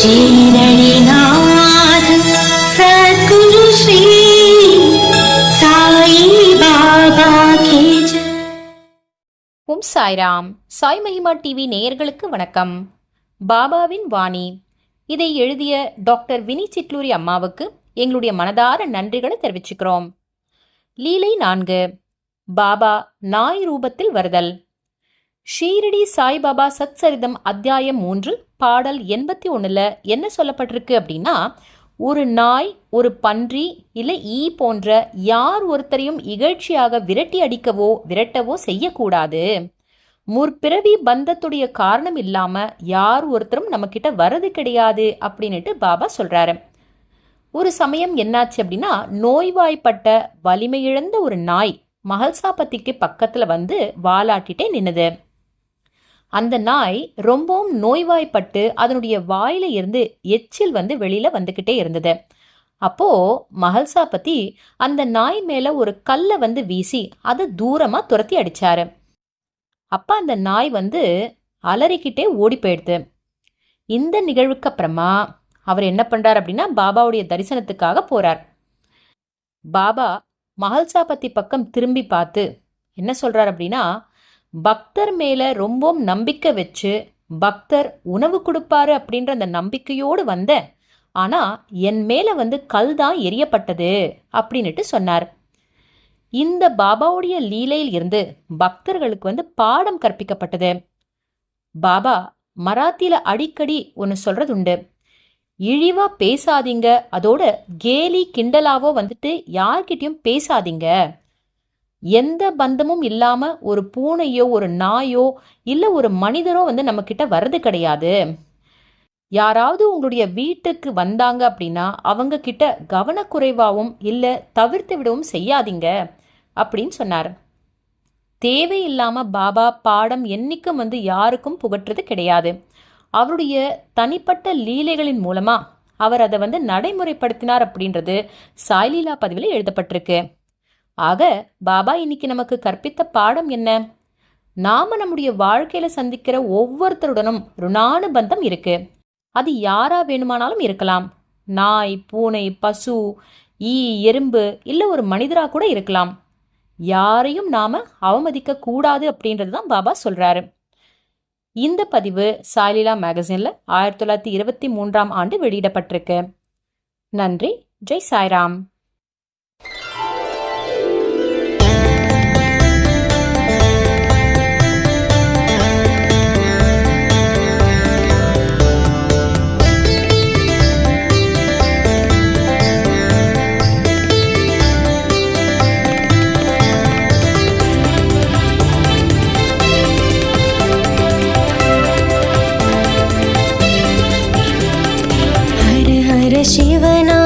ஷீரடிநாத சத்குரு ஸ்ரீ சாய் பாபா கேஜ ஓம் சாய்ராம். சாய் மகிமா டிவி நேயர்களுக்கு வணக்கம். பாபாவின் வாணி. இதை எழுதிய டாக்டர் வினி சிட்லூரி அம்மாவுக்கு எங்களுடைய மனதார நன்றிகளை தெரிவிச்சுக்கிறோம். லீலை நான்கு. பாபா நாய் ரூபத்தில் வருதல். ஷீரடி சாய்பாபா சத்சரிதம் அத்தியாயம் மூன்று. பாடல் எண்பத்தி ஒன்றில் என்ன சொல்லப்பட்டிருக்கு அப்படின்னா ஒரு நாய் ஒரு பன்றி இல்லை ஈ போன்ற யார் ஒருத்தரையும் இகழ்ச்சியாக விரட்டி அடிக்கவோ விரட்டவோ செய்யக்கூடாது. முற்பிறவி பந்தத்துடைய காரணம் இல்லாமல் யார் ஒருத்தரும் நம்மக்கிட்ட வர்றது வரது கிடையாது அப்படின்னுட்டு பாபா சொல்கிறாரு ஒரு சமயம் என்னாச்சு அப்படின்னா நோய்வாய்ப்பட்ட வலிமையிழந்த ஒரு நாய் மகள்சாபத்திக்கு பக்கத்தில் வந்து வாலாட்டிட்டே நின்னுது. அந்த நாய் ரொம்பவும் நோய்வாய்ப்பட்டு அதனுடைய வாயில இருந்து எச்சில் வந்து வெளியில வந்துகிட்டே இருந்தது. அப்போ மகள்சாபதி அந்த நாய் மேல ஒரு கல்லை வந்து வீசி அதை தூரமா துரத்தி அடிச்சாரு. அப்ப அந்த நாய் வந்து அலறிக்கிட்டே ஓடி போயிடுது. இந்த நிகழ்வுக்கு அப்புறமா அவர் என்ன பண்றார் அப்படின்னா பாபாவுடைய தரிசனத்துக்காக போறார். பாபா மகள்சாபதி பக்கம் திரும்பி பார்த்து என்ன சொல்றார் அப்படின்னா பக்தர் மேலே ரொம்பவும் நம்பிக்கை வச்சு பக்தர் உணவு கொடுப்பாரு அப்படின்ற அந்த நம்பிக்கையோடு வந்தேன் ஆனால் என் மேலே வந்து கல் தான் எரியப்பட்டது அப்படின்னுட்டு சொன்னார். இந்த பாபாவுடைய லீலையில் இருந்து பக்தர்களுக்கு வந்து பாடம் கற்பிக்கப்பட்டது. பாபா மராத்தியில் அடிக்கடி ஒன்று சொல்கிறது உண்டு இழிவாக பேசாதீங்க. அதோட கேலி கிண்டலாவோ வந்துட்டு யார்கிட்டையும் பேசாதீங்க. எந்த பந்தமும் இல்லாம ஒரு பூனையோ ஒரு நாயோ இல்ல ஒரு மனிதரோ வந்து நம்ம கிட்ட வர்றது கிடையாது. யாராவது உங்களுடைய வீட்டுக்கு வந்தாங்க அப்படின்னா அவங்க கிட்ட கவனக்குறைவாகவும் இல்ல தவிர்த்து விடவும் செய்யாதீங்க அப்படின்னு சொன்னார். தேவையில்லாம பாபா பாடம் என்னைக்கும் வந்து யாருக்கும் புகட்டுறது கிடையாது. அவருடைய தனிப்பட்ட லீலைகளின் மூலமா அவர் அதை வந்து நடைமுறைப்படுத்தினார் அப்படின்றது சாய்லீலா பதிவில் எழுதப்பட்டிருக்கு. ஆக பாபா இன்னைக்கு நமக்கு கற்பித்த பாடம் என்ன? நாம நம்முடைய வாழ்க்கையில சந்திக்கிற ஒவ்வொருத்தருடனும் ருணானுபந்தம் இருக்கு. அது யாரா வேணுமானாலும் இருக்கலாம். நாய் பூனை பசு ஈ எறும்பு இல்லை ஒரு மனிதரா கூட இருக்கலாம். யாரையும் நாம அவமதிக்க கூடாது அப்படின்றது தான் பாபா சொல்றாரு. இந்த பதிவு சாய்லீலா மேகசின்ல ஆயிரத்தி தொள்ளாயிரத்தி இருபத்தி மூன்றாம் ஆண்டு வெளியிடப்பட்டிருக்கு. நன்றி. ஜெய் சாய்ராம். ശിവന